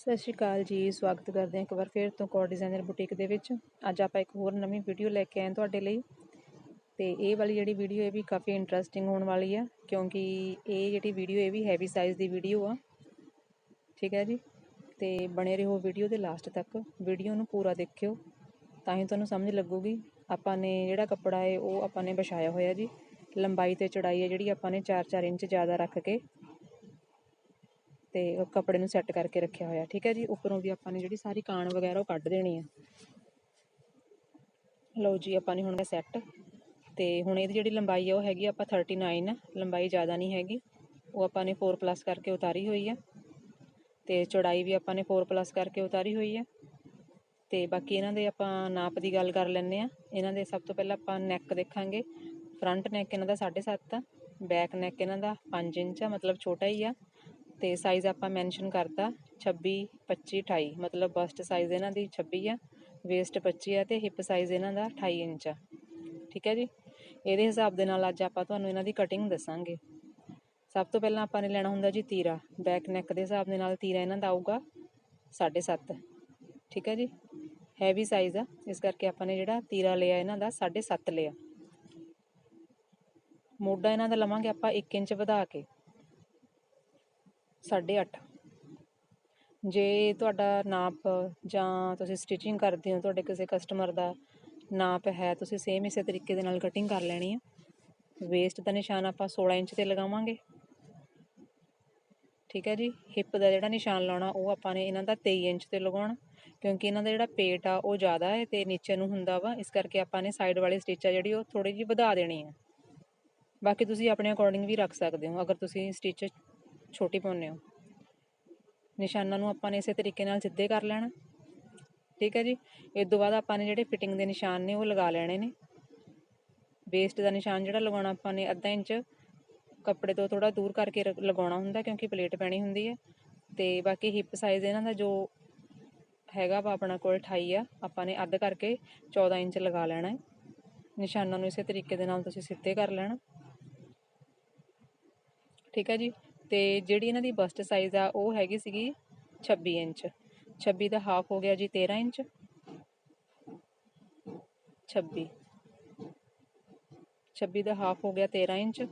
ਸਤਿ ਸ਼੍ਰੀ ਅਕਾਲ ਜੀ, ਸਵਾਗਤ ਕਰਦੇ ਹਾਂ ਇੱਕ ਵਾਰ ਫਿਰ ਤੋਂ ਕੋਰ ਡਿਜ਼ਾਈਨਰ ਬੁਟੀਕ ਦੇ ਵਿੱਚ। ਅੱਜ ਆਪਾਂ ਇੱਕ ਹੋਰ ਨਵੀਂ ਵੀਡੀਓ ਲੈ ਕੇ ਆਏ ਤੁਹਾਡੇ ਲਈ। ਤੇ ਇਹ ਵਾਲੀ ਜਿਹੜੀ ਵੀਡੀਓ ਇਹ ਵੀ ਕਾਫੀ ਇੰਟਰਸਟਿੰਗ ਹੋਣ ਵਾਲੀ ਆ, ਕਿਉਂਕਿ ਇਹ ਜਿਹੜੀ ਵੀਡੀਓ ਇਹ ਵੀ ਹੈਵੀ ਸਾਈਜ਼ ਦੀ ਵੀਡੀਓ ਆ। ਠੀਕ ਹੈ ਜੀ? ਤੇ ਬਣੇ ਰਹੋ ਵੀਡੀਓ ਦੇ ਲਾਸਟ ਤੱਕ। ਵੀਡੀਓ ਨੂੰ ਪੂਰਾ ਦੇਖਿਓ। ਤਾਂ ਹੀ ਤੁਹਾਨੂੰ ਸਮਝ ਲੱਗੂਗੀ, ਆਪਾਂ ਨੇ ਜਿਹੜਾ ਕੱਪੜਾ ਹੈ ਉਹ ਆਪਾਂ ਨੇ ਵਿਛਾਇਆ ਹੋਇਆ ਜੀ। ਲੰਬਾਈ ਤੇ ਚੌੜਾਈ ਹੈ ਜਿਹੜੀ ਆਪਾਂ ਨੇ 4-4 ਇੰਚ ਜ਼ਿਆਦਾ ਰੱਖ ਕੇ। ਅਤੇ ਕੱਪੜੇ ਨੂੰ ਸੈੱਟ ਕਰਕੇ ਰੱਖਿਆ ਹੋਇਆ। ਠੀਕ ਹੈ ਜੀ? ਉੱਪਰੋਂ ਵੀ ਆਪਾਂ ਨੇ ਜਿਹੜੀ ਸਾਰੀ ਕਾਣ ਵਗੈਰਾ ਉਹ ਕੱਢ ਦੇਣੀ ਆ। ਲਓ ਜੀ, ਆਪਾਂ ਨੇ ਹੁਣ ਸੈੱਟ। ਤੇ ਹੁਣ ਇਹਦੀ ਜਿਹੜੀ ਲੰਬਾਈ ਆ, ਉਹ ਹੈਗੀ ਆ ਆਪਾਂ 39 ਆ ਲੰਬਾਈ ਜ਼ਿਆਦਾ ਨਹੀਂ ਹੈਗੀ। ਉਹ ਆਪਾਂ ਨੇ 4 ਪਲੱਸ ਕਰਕੇ ਉਤਾਰੀ ਹੋਈ ਆ। ਤੇ ਚੌੜਾਈ ਵੀ ਆਪਾਂ ਨੇ 4 ਪਲੱਸ ਕਰਕੇ ਉਤਾਰੀ ਹੋਈ ਆ। ਤੇ ਬਾਕੀ ਇਹਨਾਂ ਦੇ ਆਪਾਂ ਨਾਪ ਦੀ ਗੱਲ ਕਰ ਲੈਂਦੇ ਆ। ਇਹਨਾਂ ਦੇ ਸਭ ਤੋਂ ਪਹਿਲਾਂ ਆਪਾਂ ਨੈਕ ਦੇਖਾਂਗੇ। ਫਰੰਟ ਨੈਕ ਇਹਨਾਂ ਦਾ 7.5 ਆ। ਬੈਕ ਨੈਕ ਇਹਨਾਂ ਦਾ 5 ਇੰਚ ਆ, ਮਤਲਬ ਛੋਟਾ ਹੀ ਆ। ਅਤੇ ਸਾਈਜ਼ ਆਪਾਂ ਮੈਂਸ਼ਨ ਕਰਤਾ 26 25 28 ਮਤਲਬ ਬਸਟ ਸਾਈਜ਼ ਇਹਨਾਂ ਦੀ 26 ਆ ਵੇਸਟ 25 ਆ ਅਤੇ ਹਿੱਪ ਸਾਈਜ਼ ਇਹਨਾਂ ਦਾ 28 ਇੰਚ ਆ। ਠੀਕ ਹੈ ਜੀ? ਇਹਦੇ ਹਿਸਾਬ ਦੇ ਨਾਲ ਅੱਜ ਆਪਾਂ ਤੁਹਾਨੂੰ ਇਹਨਾਂ ਦੀ ਕਟਿੰਗ ਦੱਸਾਂਗੇ। ਸਭ ਤੋਂ ਪਹਿਲਾਂ ਆਪਾਂ ਨੇ ਲੈਣਾ ਹੁੰਦਾ ਜੀ ਤੀਰਾ। ਬੈਕ ਨੈਕ ਦੇ ਹਿਸਾਬ ਦੇ ਨਾਲ ਤੀਰਾ ਇਹਨਾਂ ਦਾ ਆਊਗਾ 7.5 ਠੀਕ ਹੈ ਜੀ? ਹੈਵੀ ਸਾਈਜ਼ ਆ। ਇਸ ਕਰਕੇ ਆਪਾਂ ਨੇ ਜਿਹੜਾ ਤੀਰਾ ਲਿਆ ਇਹਨਾਂ ਦਾ 7.5 ਲਿਆ। ਮੋਢਾ ਇਹਨਾਂ ਦਾ ਲਵਾਂਗੇ ਆਪਾਂ 1 ਇੰਚ ਵਧਾ ਕੇ। 8.5 ਜੇ ਤੁਹਾਡਾ ਨਾਪ ਜਾਂ ਤੁਸੀਂ ਸਟਿਚਿੰਗ ਕਰਦੇ ਹੋ, ਤੁਹਾਡੇ ਕਿਸੇ ਕਸਟਮਰ ਦਾ ਨਾਪ ਹੈ, ਤੁਸੀਂ ਸੇਮ ਇਸੇ ਤਰੀਕੇ ਦੇ ਨਾਲ ਕਟਿੰਗ ਕਰ ਲੈਣੀ ਹੈ ਵੇਸਟ ਦਾ ਨਿਸ਼ਾਨ ਆਪਾਂ 16 ਇੰਚ ਤੇ ਲਗਾਵਾਂਗੇ। ਠੀਕ ਹੈ ਜੀ? ਹਿੱਪ ਦਾ ਜਿਹੜਾ ਨਿਸ਼ਾਨ ਲਾਉਣਾ, ਉਹ ਆਪਾਂ ਨੇ ਇਹਨਾਂ ਦਾ 23 ਇੰਚ ਤੇ ਲਗਾਉਣਾ, ਕਿਉਂਕਿ ਇਹਨਾਂ ਦਾ ਜਿਹੜਾ ਪੇਟ ਆ, ਉਹ ਜ਼ਿਆਦਾ ਹੈ ਤੇ ਨੀਚੇ ਨੂੰ ਹੁੰਦਾ ਵਾ, ਇਸ ਕਰਕੇ ਆਪਾਂ ਨੇ ਸਾਈਡ ਵਾਲੀ ਸਟਿਚ ਆ ਜਿਹੜੀ, ਉਹ ਥੋੜੀ ਜਿਹੀ ਵਧਾ ਦੇਣੀ ਹੈ ਬਾਕੀ ਤੁਸੀਂ ਆਪਣੇ ਅਕੋਰਡਿੰਗ ਵੀ ਰੱਖ ਸਕਦੇ ਹੋ, ਅਗਰ ਤੁਸੀਂ ਸਟਿਚ ਛੋਟੀ ਪਾਉਂਦੇ ਹੋ। ਨਿਸ਼ਾਨਾਂ ਨੂੰ ਆਪਾਂ ਨੇ ਇਸੇ ਤਰੀਕੇ ਨਾਲ ਸਿੱਧੇ ਕਰ ਲੈਣਾ। ਠੀਕ ਹੈ ਜੀ। ਇਸ ਤੋਂ ਬਾਅਦ ਆਪਾਂ ਨੇ ਜਿਹੜੇ ਫਿਟਿੰਗ ਦੇ ਨਿਸ਼ਾਨ ਨੇ ਉਹ ਲਗਾ ਲੈਣੇ ਨੇ। ਵੇਸਟ ਦਾ ਨਿਸ਼ਾਨ ਜਿਹੜਾ ਲਗਾਉਣਾ ਆਪਾਂ ਨੇ ਅੱਧਾ ਇੰਚ, ਕੱਪੜੇ ਤੋਂ ਥੋੜਾ ਦੂਰ ਕਰਕੇ ਰ- ਲਗਾਉਣਾ ਹੁੰਦਾ ਕਿਉਂਕਿ ਪਲੇਟ ਪੈਣੀ ਹੁੰਦੀ ਹੈ। ਤੇ ਬਾਕੀ ਹਿੱਪ ਸਾਈਜ਼ ਇਹਨਾਂ ਦਾ ਜੋ ਹੈਗਾ ਵਾ ਆਪਣਾ ਕੋਲ 28 ਆ, ਆਪਾਂ ਨੇ ਅੱਧ ਕਰਕੇ 14 ਇੰਚ ਲਗਾ ਲੈਣਾ ਹੈ। ਨਿਸ਼ਾਨਾਂ ਨੂੰ ਇਸੇ ਤਰੀਕੇ ਦੇ ਨਾਲ ਤੁਸੀਂ ਸਿੱਧੇ ਕਰ ਲੈਣਾ। ਠੀਕ ਹੈ ਜੀ। ਅਤੇ ਜਿਹੜੀ ਇਹਨਾਂ ਦੀ ਬਸਟ ਸਾਈਜ਼ ਆ, ਉਹ ਹੈਗੀ ਸੀਗੀ 26 ਇੰਚ। 26 ਦਾ ਹਾਫ ਹੋ ਗਿਆ ਜੀ 13 ਇੰਚ। 26 26 ਦਾ ਹਾਫ ਹੋ ਗਿਆ 13 ਇੰਚ।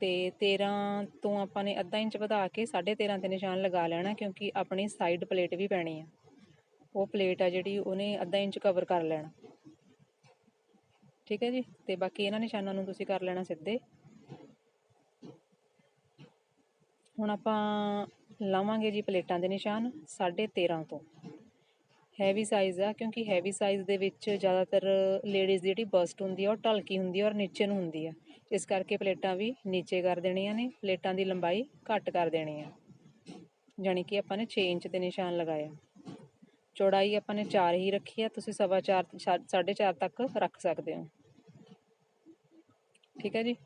ਤੇ 13 ਤੋਂ ਆਪਾਂ ਨੇ ਅੱਧਾ ਇੰਚ ਵਧਾ ਕੇ 13.5 ਤੇ ਨਿਸ਼ਾਨ ਲਗਾ ਲੈਣਾ, ਕਿਉਂਕਿ ਆਪਣੀ ਸਾਈਡ ਪਲੇਟ ਵੀ ਪੈਣੀ ਆ। ਉਹ ਪਲੇਟ ਆ ਜਿਹੜੀ, ਉਹਨੇ ਅੱਧਾ ਇੰਚ ਕਵਰ ਕਰ ਲੈਣਾ। ਠੀਕ ਹੈ ਜੀ? ਤੇ ਬਾਕੀ ਇਹਨਾਂ ਨਿਸ਼ਾਨਾਂ ਨੂੰ ਤੁਸੀਂ ਕਰ ਲੈਣਾ ਸਿੱਧੇ। ਹੁਣ ਆਪਾਂ ਲਾਵਾਂਗੇ ਜੀ ਪਲੇਟਾਂ ਦੇ ਨਿਸ਼ਾਨ 13.5 ਤੋਂ। ਹੈਵੀ ਸਾਈਜ਼ ਆ, ਕਿਉਂਕਿ ਹੈਵੀ ਸਾਈਜ਼ ਦੇ ਵਿੱਚ ਜ਼ਿਆਦਾਤਰ ਲੇਡੀਜ਼ ਦੀ ਜਿਹੜੀ ਬਸਟ ਹੁੰਦੀ ਆ, ਉਹ ਢਲਕੀ ਹੁੰਦੀ ਆ ਔਰ ਨੀਚੇ ਨੂੰ ਹੁੰਦੀ ਆ। ਇਸ ਕਰਕੇ ਪਲੇਟਾਂ ਵੀ ਨੀਚੇ ਕਰ ਦੇਣੀਆਂ ਨੇ, ਪਲੇਟਾਂ ਦੀ ਲੰਬਾਈ ਘੱਟ ਕਰ ਦੇਣੀ ਆ। ਜਾਣੀ ਕਿ ਆਪਾਂ ਨੇ 6 ਇੰਚ ਦੇ ਨਿਸ਼ਾਨ ਲਗਾਇਆ ਚੌੜਾਈ ਆਪਾਂ ਨੇ 4 ਹੀ ਰੱਖੀ ਆ, ਤੁਸੀਂ ਸਵਾ 4 4.5 ਤੱਕ ਰੱਖ ਸਕਦੇ ਹੋ। ਠੀਕ ਹੈ ਜੀ?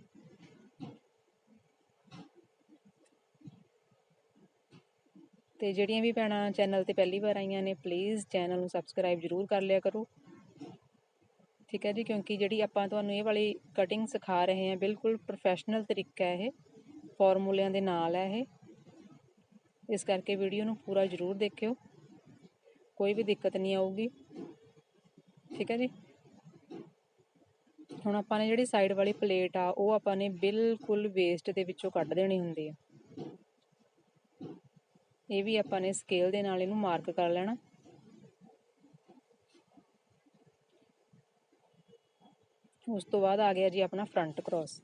ਤੇ ਜਿਹੜੀਆਂ ਵੀ ਭੈਣਾਂ ਚੈਨਲ ਤੇ ਪਹਿਲੀ ਵਾਰ ਆਈਆਂ ਨੇ ਪਲੀਜ਼ ਚੈਨਲ ਨੂੰ ਸਬਸਕ੍ਰਾਈਬ ਜਰੂਰ ਕਰ ਲਿਆ ਕਰੋ। ਠੀਕ ਹੈ ਜੀ, ਕਿਉਂਕਿ ਜਿਹੜੀ ਆਪਾਂ ਤੁਹਾਨੂੰ ਇਹ ਵਾਲੀ ਕਟਿੰਗ ਸਿਖਾ ਰਹੇ ਹਾਂ, ਬਿਲਕੁਲ ਪ੍ਰੋਫੈਸ਼ਨਲ ਤਰੀਕਾ ਹੈ ਇਹ ਫਾਰਮੂਲਿਆਂ ਦੇ ਨਾਲ ਹੈ ਇਹ। ਇਸ ਕਰਕੇ ਵੀਡੀਓ ਨੂੰ ਪੂਰਾ ਜਰੂਰ ਦੇਖਿਓ, ਕੋਈ ਵੀ ਦਿੱਕਤ ਨਹੀਂ ਆਊਗੀ। ਠੀਕ ਹੈ ਜੀ? ਹੁਣ ਆਪਾਂ ਨੇ ਜਿਹੜੀ ਸਾਈਡ ਵਾਲੀ ਪਲੇਟ ਆ, ਉਹ ਆਪਾਂ ਨੇ ਬਿਲਕੁਲ ਵੇਸਟ ਦੇ ਵਿੱਚੋਂ ਕੱਢ ਦੇਣੀ ਹੁੰਦੀ ਆ ਇਹ ਵੀ ਆਪਾਂ ਨੇ ਸਕੇਲ ਦੇ ਨਾਲ ਇਹਨੂੰ ਮਾਰਕ ਕਰ ਲੈਣਾ। ਉਸ ਤੋਂ ਬਾਅਦ ਆ ਗਿਆ ਜੀ ਆਪਣਾ ਫਰੰਟ ਕ੍ਰਾਸ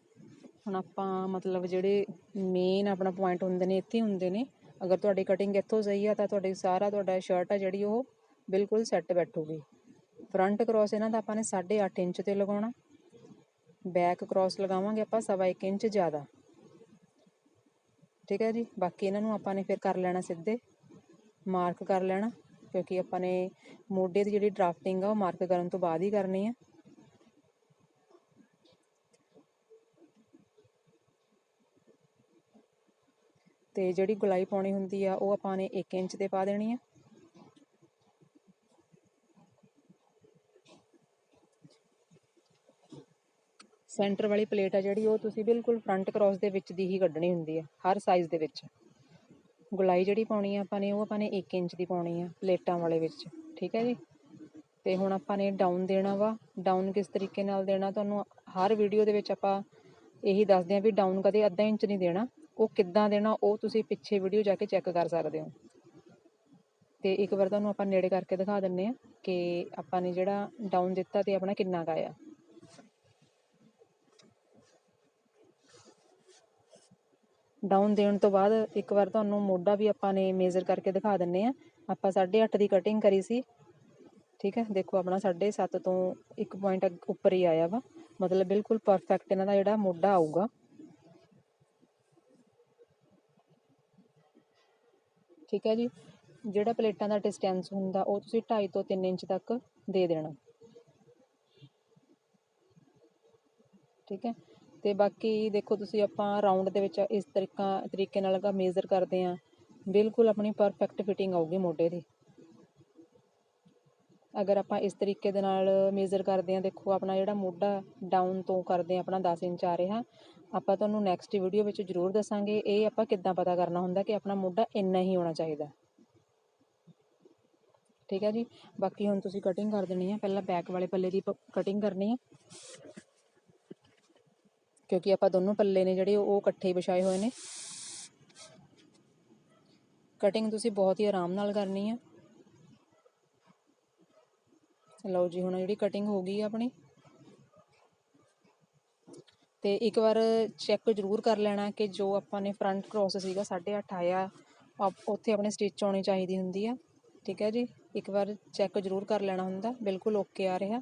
ਹੁਣ ਆਪਾਂ ਮਤਲਬ ਜਿਹੜੇ ਮੇਨ ਆਪਣਾ ਪੁਆਇੰਟ ਹੁੰਦੇ ਨੇ, ਇੱਥੇ ਹੁੰਦੇ ਨੇ। ਅਗਰ ਤੁਹਾਡੀ ਕਟਿੰਗ ਇੱਥੋਂ ਸਹੀ ਆ ਤਾਂ ਤੁਹਾਡੀ ਸਾਰਾ ਤੁਹਾਡਾ ਸ਼ਰਟ ਆ ਜਿਹੜੀ ਉਹ ਬਿਲਕੁਲ ਸੈੱਟ ਬੈਠੂਗੀ। ਫਰੰਟ ਕ੍ਰਾਸ ਇਹਨਾਂ ਦਾ ਆਪਾਂ ਨੇ 8.5 ਇੰਚ ਤੇ ਲਗਾਉਣਾ। ਬੈਕ ਕ੍ਰਾਸ ਲਗਾਵਾਂਗੇ ਆਪਾਂ ਸਵਾ 1 ਇੰਚ ਜ਼ਿਆਦਾ। ਠੀਕ ਹੈ ਜੀ। ਬਾਕੀ ਇਹਨਾਂ ਨੂੰ ਆਪਾਂ ਨੇ ਫਿਰ ਕਰ ਲੈਣਾ ਸਿੱਧੇ। ਮਾਰਕ ਕਰ ਲੈਣਾ, ਕਿਉਂਕਿ ਆਪਾਂ ਨੇ ਮੋਢੇ ਦੀ ਜਿਹੜੀ ਡਰਾਫਟਿੰਗ ਆ, ਉਹ ਮਾਰਕ ਕਰਨ ਤੋਂ ਬਾਅਦ ਹੀ ਕਰਨੀ ਆ। ਤੇ ਜਿਹੜੀ ਗੁਲਾਈ ਪਾਉਣੀ ਹੁੰਦੀ ਆ, ਉਹ ਆਪਾਂ ਨੇ 1 ਇੰਚ ਤੇ ਪਾ ਦੇਣੀ ਆ। ਸੈਂਟਰ ਵਾਲੀ ਪਲੇਟ ਆ ਜਿਹੜੀ, ਉਹ ਤੁਸੀਂ ਬਿਲਕੁਲ ਫਰੰਟ ਕ੍ਰਾਸ ਦੇ ਵਿੱਚ ਦੀ ਹੀ ਕੱਢਣੀ ਹੁੰਦੀ ਹੈ ਹਰ ਸਾਈਜ਼ ਦੇ ਵਿੱਚ। ਗੁਲਾਈ ਜਿਹੜੀ ਪਾਉਣੀ ਆ ਆਪਾਂ ਨੇ, ਉਹ ਆਪਾਂ ਨੇ 1 ਇੰਚ ਦੀ ਪਾਉਣੀ ਆ, ਪਲੇਟਾਂ ਵਾਲੇ ਵਿੱਚ, ਠੀਕ ਹੈ ਜੀ? ਤੇ ਹੁਣ ਆਪਾਂ ਨੇ ਡਾਊਨ ਦੇਣਾ ਵਾ ਡਾਊਨ ਕਿਸ ਤਰੀਕੇ ਨਾਲ ਦੇਣਾ, ਤੁਹਾਨੂੰ ਹਰ ਵੀਡੀਓ ਦੇ ਵਿੱਚ ਆਪਾਂ ਇਹੀ ਦੱਸਦੇ ਆ ਵੀ ਡਾਊਨ ਕਦੇ ਅੱਧਾ ਇੰਚ ਨਹੀਂ ਦੇਣਾ, ਉਹ ਕਿੱਦਾਂ ਦੇਣਾ, ਉਹ ਤੁਸੀਂ ਪਿੱਛੇ ਵੀਡੀਓ ਜਾ ਕੇ ਚੈੱਕ ਕਰ ਸਕਦੇ ਹੋ। ਤੇ ਇੱਕ ਵਾਰ ਤੁਹਾਨੂੰ ਆਪਾਂ ਨੇੜੇ ਕਰਕੇ ਦਿਖਾ ਦਿੰਨੇ ਆ ਕਿ ਆਪਾਂ ਨੇ ਜਿਹੜਾ ਡਾਊਨ ਦਿੱਤਾ ਤੇ ਆਪਣਾ ਕਿੰਨਾ ਕੁ ਡਾਊਨ ਦੇਣ ਤੋਂ ਬਾਅਦ ਇੱਕ ਵਾਰ ਤੁਹਾਨੂੰ ਮੋਢਾ ਵੀ ਆਪਾਂ ਨੇ ਮੇਜ਼ਰ ਕਰਕੇ ਦਿਖਾ ਦਿੰਨੇ ਆ। ਆਪਾਂ 8.5 ਦੀ ਕਟਿੰਗ ਕਰੀ ਸੀ। ਠੀਕ ਹੈ? ਦੇਖੋ ਆਪਣਾ 7.5 ਤੋਂ 1 ਪੁਆਇੰਟ ਉੱਪਰ ਹੀ ਆਇਆ ਵਾ। ਮਤਲਬ ਬਿਲਕੁਲ ਪਰਫੈਕਟ ਇਹਨਾਂ ਦਾ ਜਿਹੜਾ ਮੋਢਾ ਆਊਗਾ। ਠੀਕ ਹੈ ਜੀ? ਜਿਹੜਾ ਪਲੇਟਾਂ ਦਾ ਡਿਸਟੈਂਸ ਹੁੰਦਾ, ਉਹ ਤੁਸੀਂ 2.5 ਤੋਂ 3 ਇੰਚ ਤੱਕ ਦੇ ਦੇਣਾ। ਠੀਕ ਹੈ? ਤੇ ਬਾਕੀ ਦੇਖੋ ਤੁਸੀਂ ਆਪਾਂ ਰਾਉਂਡ ਦੇ ਵਿੱਚ ਇਸ ਤਰੀਕਾ, ਤਰੀਕੇ ਨਾਲ ਅਗਾ ਮੇਜ਼ਰ ਕਰਦੇ ਆ ਬਿਲਕੁਲ ਆਪਣੀ ਪਰਫੈਕਟ ਫਿਟਿੰਗ ਆਊਗੀ ਮੋਢੇ ਦੀ। ਅਗਰ ਆਪਾਂ ਇਸ ਤਰੀਕੇ ਦੇ ਨਾਲ ਮੇਜ਼ਰ ਕਰਦੇ ਆ ਦੇਖੋ ਆਪਣਾ ਜਿਹੜਾ ਮੋਢਾ ਡਾਊਨ ਤੋਂ ਕਰਦੇ ਆ ਆਪਣਾ 10 ਇੰਚ ਆ ਰਿਹਾ, ਆਪਾਂ ਤੁਹਾਨੂੰ ਨੈਕਸਟ ਵੀਡੀਓ ਵਿੱਚ ਜ਼ਰੂਰ ਦੱਸਾਂਗੇ ਇਹ ਆਪਾਂ ਕਿੱਦਾਂ ਪਤਾ ਕਰਨਾ ਹੁੰਦਾ ਕਿ ਆਪਣਾ ਮੋਢਾ ਇੰਨਾ ਹੀ ਹੋਣਾ ਚਾਹੀਦਾ। ਠੀਕ ਹੈ ਜੀ? ਬਾਕੀ ਹੁਣ ਤੁਸੀਂ ਕਟਿੰਗ ਕਰ ਦੇਣੀ ਹੈ, ਪਹਿਲਾਂ ਬੈਕ ਵਾਲੇ ਪੱਲੇ ਦੀ ਕਟਿੰਗ ਕਰਨੀ ਹੈ। ਕਿਉਂਕਿ ਆਪਾਂ ਦੋਨੋਂ ਪੱਲੇ ਨੇ ਜਿਹੜੇ ਉਹ ਇਕੱਠੇ ਵਿਛਾਏ ਹੋਏ ਨੇ। ਕਟਿੰਗ ਤੁਸੀਂ ਬਹੁਤ ਹੀ ਆਰਾਮ ਨਾਲ ਕਰਨੀ ਹੈ ਲਓ ਜੀ, ਹੁਣ ਜਿਹੜੀ ਕਟਿੰਗ ਹੋ ਗਈ ਆਪਣੀ। ਤੇ ਇੱਕ ਵਾਰ ਚੈੱਕ ਜ਼ਰੂਰ ਕਰ ਲੈਣਾ ਕਿ ਜੋ ਆਪਾਂ ਨੇ ਫਰੰਟ ਕ੍ਰੋਸ ਸੀਗਾ 8.5 ਆਇਆ ਉੱਥੇ ਆਪਣੇ ਸਟਿਚ ਆਉਣੀ ਚਾਹੀਦੀ ਹੁੰਦੀ ਆ। ਠੀਕ ਹੈ ਜੀ, ਇੱਕ ਵਾਰ ਚੈੱਕ ਜ਼ਰੂਰ ਕਰ ਲੈਣਾ ਹੁੰਦਾ, ਬਿਲਕੁਲ ਓਕੇ ਆ ਰਿਹਾ।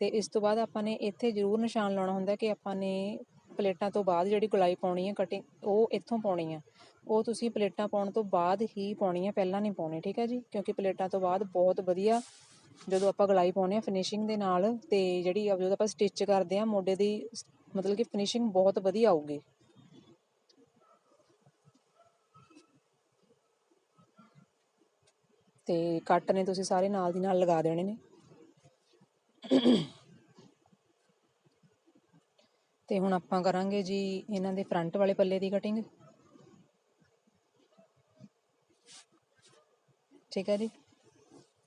ਤੇ ਇਸ ਤੋਂ ਬਾਅਦ ਆਪਾਂ ਨੇ ਇੱਥੇ ਜ਼ਰੂਰ ਨਿਸ਼ਾਨ ਲਾਉਣਾ ਹੁੰਦਾ ਕਿ ਆਪਾਂ ਨੇ ਪਲੇਟਾਂ ਤੋਂ ਬਾਅਦ ਜਿਹੜੀ ਗੁਲਾਈ ਪਾਉਣੀ ਹੈ ਕਟਿੰਗ ਉਹ ਇੱਥੋਂ ਪਾਉਣੀ ਆ। ਉਹ ਤੁਸੀਂ ਪਲੇਟਾਂ ਪਾਉਣ ਤੋਂ ਬਾਅਦ ਹੀ ਪਾਉਣੀ ਹੈ ਪਹਿਲਾਂ ਨਹੀਂ ਪਾਉਣੀ, ਠੀਕ ਹੈ ਜੀ? ਕਿਉਂਕਿ ਪਲੇਟਾਂ ਤੋਂ ਬਾਅਦ ਬਹੁਤ ਵਧੀਆ ਜਦੋਂ ਆਪਾਂ ਗਲਾਈ ਪਾਉਨੇ ਆ ਫਿਨਿਸ਼ਿੰਗ ਦੇ ਨਾਲ ਤੇ ਜਿਹੜੀ ਜਦੋਂ ਆਪਾਂ ਸਟਿਚ ਕਰਦੇ ਆ ਮੋਢੇ ਦੀ ਮਤਲਬ ਕਿ ਫਿਨਿਸ਼ਿੰਗ ਬਹੁਤ ਵਧੀਆ ਆਊਗੀ। ਤੇ ਕੱਟ ਨੇ ਤੁਸੀਂ ਸਾਰੇ ਨਾਲ ਦੀ ਨਾਲ ਲਗਾ ਦੇਣੇ ਨੇ। ਤੇ ਹੁਣ ਆਪਾਂ ਕਰਾਂਗੇ ਜੀ ਇਹਨਾਂ ਦੇ ਫਰੰਟ ਵਾਲੇ ਪੱਲੇ ਦੀ ਕਟਿੰਗ ਠੀਕ ਹੈ ਜੀ?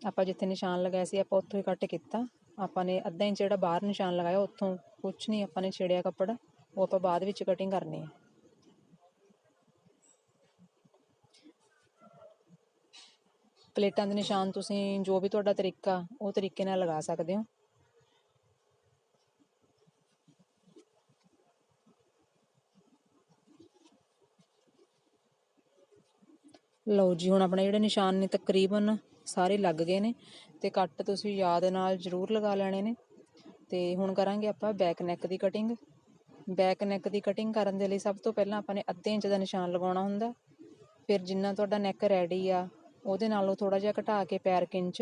ਆਪਾਂ ਜਿੱਥੇ ਨਿਸ਼ਾਨ ਲਗਾਇਆ ਸੀ, ਆਪਾਂ ਉੱਥੋਂ ਹੀ ਕੱਟ ਕੀਤਾ। ਆਪਾਂ ਨੇ ਅੱਧਾ ਇੰਚ ਜਿਹੜਾ ਬਾਹਰ ਨਿਸ਼ਾਨ ਲਗਾਇਆ, ਉੱਥੋਂ ਕੁਛ ਨਹੀਂ, ਆਪਾਂ ਨੇ ਛੇੜਿਆ ਕੱਪੜਾ। ਉਹ ਆਪਾਂ ਬਾਅਦ ਵਿੱਚ ਕਟਿੰਗ ਕਰਨੀ ਹੈ। ਪਲੇਟਾਂ ਦੇ ਨਿਸ਼ਾਨ ਤੁਸੀਂ ਜੋ ਵੀ ਤੁਹਾਡਾ ਤਰੀਕਾ, ਉਹ ਤਰੀਕੇ ਨਾਲ ਲਗਾ ਸਕਦੇ ਹੋ। ਲਓ ਜੀ, ਹੁਣ ਆਪਣੇ ਜਿਹੜੇ ਨਿਸ਼ਾਨ ਨੇ ਤਕਰੀਬਨ ਸਾਰੇ ਲੱਗ ਗਏ ਨੇ ਤੇ ਕੱਟ ਤੁਸੀਂ ਯਾਦ ਨਾਲ ਜ਼ਰੂਰ ਲਗਾ ਲੈਣੇ ਨੇ। ਤੇ ਹੁਣ ਕਰਾਂਗੇ ਆਪਾਂ ਬੈਕ ਨੈਕ ਦੀ ਕਟਿੰਗ ਬੈਕ ਨੈਕ ਦੀ ਕਟਿੰਗ ਕਰਨ ਦੇ ਲਈ ਸਭ ਤੋਂ ਪਹਿਲਾਂ ਆਪਾਂ ਨੇ ਅੱਧੇ ਇੰਚ ਦਾ ਨਿਸ਼ਾਨ ਲਗਾਉਣਾ ਹੁੰਦਾ। ਫਿਰ ਜਿੰਨਾ ਤੁਹਾਡਾ ਨੈਕ ਰੈਡੀ ਆ, ਉਹਦੇ ਨਾਲੋਂ ਥੋੜਾ ਜਿਹਾ ਘਟਾ ਕੇ ਪੈਰ ਕਿੰਚ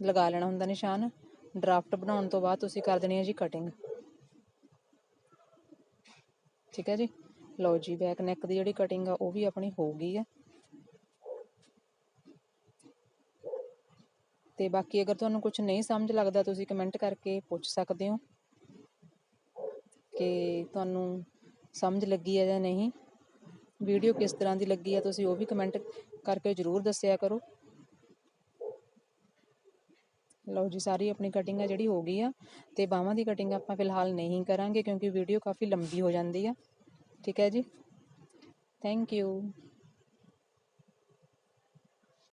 ਲਗਾ ਲੈਣਾ ਹੁੰਦਾ ਨਿਸ਼ਾਨ। ਡਰਾਫਟ ਬਣਾਉਣ ਤੋਂ ਬਾਅਦ ਤੁਸੀਂ ਕਰ ਦੇਣੀ ਹੈ ਜੀ ਕਟਿੰਗ ਠੀਕ ਹੈ ਜੀ? ਲਓ ਜੀ ਬੈਕ ਨੈਕ ਦੀ ਜਿਹੜੀ ਕਟਿੰਗ ਆ, ਉਹ ਵੀ ਆਪਣੀ ਹੋ ਗਈ ਆ ਤੇ ਬਾਕੀ ਅਗਰ ਤੁਹਾਨੂੰ ਕੁਝ ਨਹੀਂ ਸਮਝ ਲੱਗਦਾ, ਤੁਸੀਂ ਕਮੈਂਟ ਕਰਕੇ ਪੁੱਛ ਸਕਦੇ ਹੋ ਕਿ ਤੁਹਾਨੂੰ ਸਮਝ ਲੱਗੀ ਹੈ ਜਾਂ ਨਹੀਂ। ਵੀਡੀਓ ਕਿਸ ਤਰ੍ਹਾਂ ਦੀ ਲੱਗੀ ਹੈ, ਤੁਸੀਂ ਉਹ ਵੀ ਕਮੈਂਟ ਕਰਕੇ ਜ਼ਰੂਰ ਦੱਸਿਆ ਕਰੋ। ਲਓ ਜੀ, ਸਾਰੀ ਆਪਣੀ ਕਟਿੰਗ ਆ ਜਿਹੜੀ ਹੋ ਗਈ ਆ ਤੇ ਬਾਹਾਂ ਦੀ ਕਟਿੰਗ ਆਪਾਂ ਫਿਲਹਾਲ ਨਹੀਂ ਕਰਾਂਗੇ ਕਿਉਂਕਿ ਵੀਡੀਓ ਕਾਫੀ ਲੰਬੀ ਹੋ ਜਾਂਦੀ ਆ। ਠੀਕ ਹੈ ਜੀ? Thank you